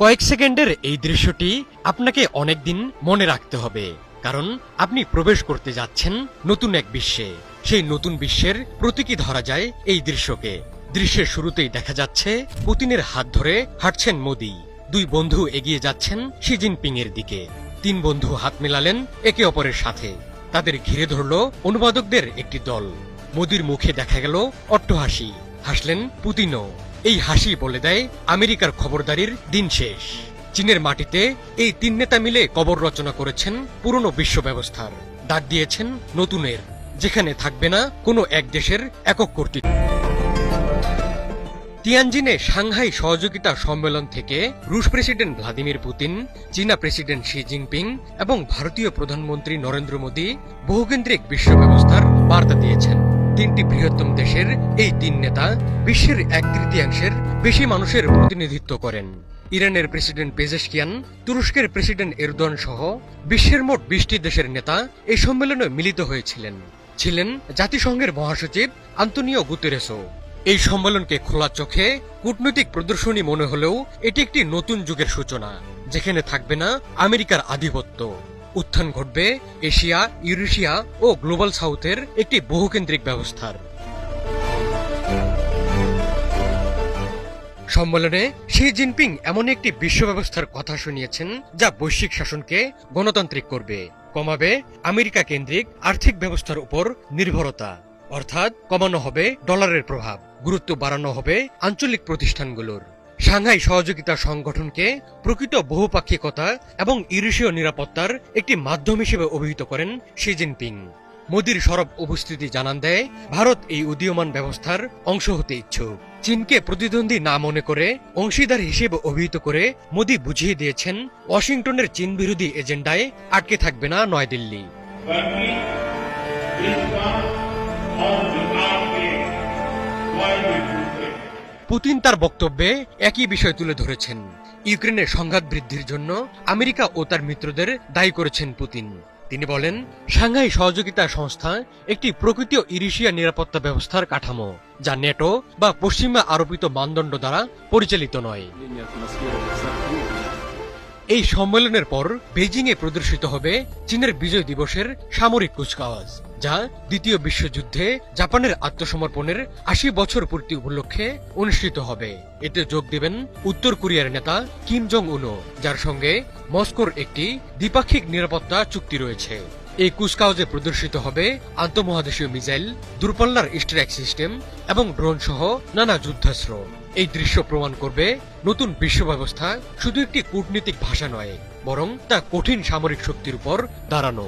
কয়েক সেকেন্ডের এই দৃশ্যটি আপনাকে অনেকদিন মনে রাখতে হবে, কারণ আপনি প্রবেশ করতে যাচ্ছেন নতুন এক বিশ্বে। সেই নতুন বিশ্বের প্রতীকী ধরা যায় এই দৃশ্যকে। দৃশ্যের শুরুতেই দেখা যাচ্ছে, পুতিনের হাত ধরে হাঁটছেন মোদি। দুই বন্ধু এগিয়ে যাচ্ছেন শি জিনপিং এর দিকে। তিন বন্ধু হাত মেলালেন একে অপরের সাথে। তাদের ঘিরে ধরল অনুবাদকদের একটি দল। মোদির মুখে দেখা গেল অট্টহাসি। হাসলেন পুতিনও। এই হাসি বলে দেয় আমেরিকার খবরদারির দিন শেষ। চীনের মাটিতে এই তিন নেতা মিলে কবর রচনা করেছেন পুরনো বিশ্ব ব্যবস্থার। ডাক দিয়েছেন নতুনের, যেখানে থাকবে না কোনো এক দেশের একক কর্তৃত্ব। তিয়ানজিনে সাংহাই সহযোগিতা সম্মেলন থেকে রুশ প্রেসিডেন্ট ভ্লাদিমির পুতিন, চীনা প্রেসিডেন্ট শি জিনপিং এবং ভারতীয় প্রধানমন্ত্রী নরেন্দ্র মোদী বহুকেন্দ্রিক বিশ্ব ব্যবস্থার বার্তা দিয়েছেন। তিনটি বৃহত্তম দেশের এই তিন নেতা বিশ্বের এক তৃতীয়াংশের বেশি মানুষের প্রতিনিধিত্ব করেন। ইরানের প্রেসিডেন্ট পেজেশকিয়ান, তুরস্কের প্রেসিডেন্ট এরদোয়ান সহ বিশ্বের মোট বিশটি দেশের নেতা এই সম্মেলনে মিলিত হয়েছিলেন। ছিলেন জাতিসংঘের মহাসচিব আন্তনিও গুতেরেসও। এই সম্মেলনকে খোলা চোখে কূটনৈতিক প্রদর্শনী মনে হলেও এটি একটি নতুন যুগের সূচনা, যেখানে থাকবে না আমেরিকার আধিপত্য। উত্থান ঘটবে এশিয়া, ইউরেশিয়া ও গ্লোবাল সাউথের একটি বহুকেন্দ্রিক ব্যবস্থার। সম্মেলনে শি জিনপিং এমন একটি বিশ্ব ব্যবস্থার কথা শুনিয়েছেন যা বৈশ্বিক শাসনকে গণতান্ত্রিক করবে। কমাবে আমেরিকা কেন্দ্রিক আর্থিক ব্যবস্থার উপর নির্ভরতা, অর্থাৎ কমানো হবে ডলারের প্রভাব, গুরুত্ব বাড়ানো হবে আঞ্চলিক প্রতিষ্ঠানগুলোর। সাংহাই সহযোগিতা সংগঠনকে প্রকৃত বহুপাক্ষিকতা এবং ইউরেশীয় নিরাপত্তার একটি মাধ্যম হিসেবে অভিহিত করেন শি জিনপিং। মোদির সরব উপস্থিতি জানান দেয়, ভারত এই উদীয়মান ব্যবস্থার অংশ হতে ইচ্ছুক। চীনকে প্রতিদ্বন্দ্বী না মনে করে অংশীদার হিসেবে অভিহিত করে মোদি বুঝিয়ে দিয়েছেন, ওয়াশিংটনের চীন বিরোধী এজেন্ডায় আটকে থাকবে না নয়াদিল্লি। পুতিন তার বক্তব্যে একই বিষয় তুলে ধরেছেন। ইউক্রেনের সংঘাত বৃদ্ধির জন্য আমেরিকা ও তার মিত্রদের দায়ী করেছেন পুতিন। তিনি বলেন, সাংহাই সহযোগিতা সংস্থা একটি প্রকৃতি ইরিশিয়া নিরাপত্তা ব্যবস্থার কাঠামো, যা নেটো বা পশ্চিমা আরোপিত মানদণ্ড দ্বারা পরিচালিত নয়। এই সম্মেলনের পর বেজিংয়ে প্রদর্শিত হবে চীনের বিজয় দিবসের সামরিক কুচকাওয়াজ। যা দ্বিতীয় বিশ্বযুদ্ধে জাপানের আত্মসমর্পণের আশি বছর পূর্তি উপলক্ষে অনুষ্ঠিত হবে। এতে যোগ দেবেন উত্তর কোরিয়ার নেতা কিম জং উনো যার সঙ্গে মস্কোর একটি দ্বিপাক্ষিক নিরাপত্তা চুক্তি রয়েছে। এই কুচকাওয়াজে প্রদর্শিত হবে আন্তঃমহাদেশীয় মিসাইল, দূরপাল্লার স্ট্রাইক সিস্টেম এবং ড্রোন সহ নানা যুদ্ধাস্ত্র। এই দৃশ্য প্রমাণ করবে নতুন বিশ্ব ব্যবস্থা শুধু একটি কূটনীতিক ভাষা নয়, বরং তা কঠিন সামরিক শক্তির উপর দাঁড়ানো।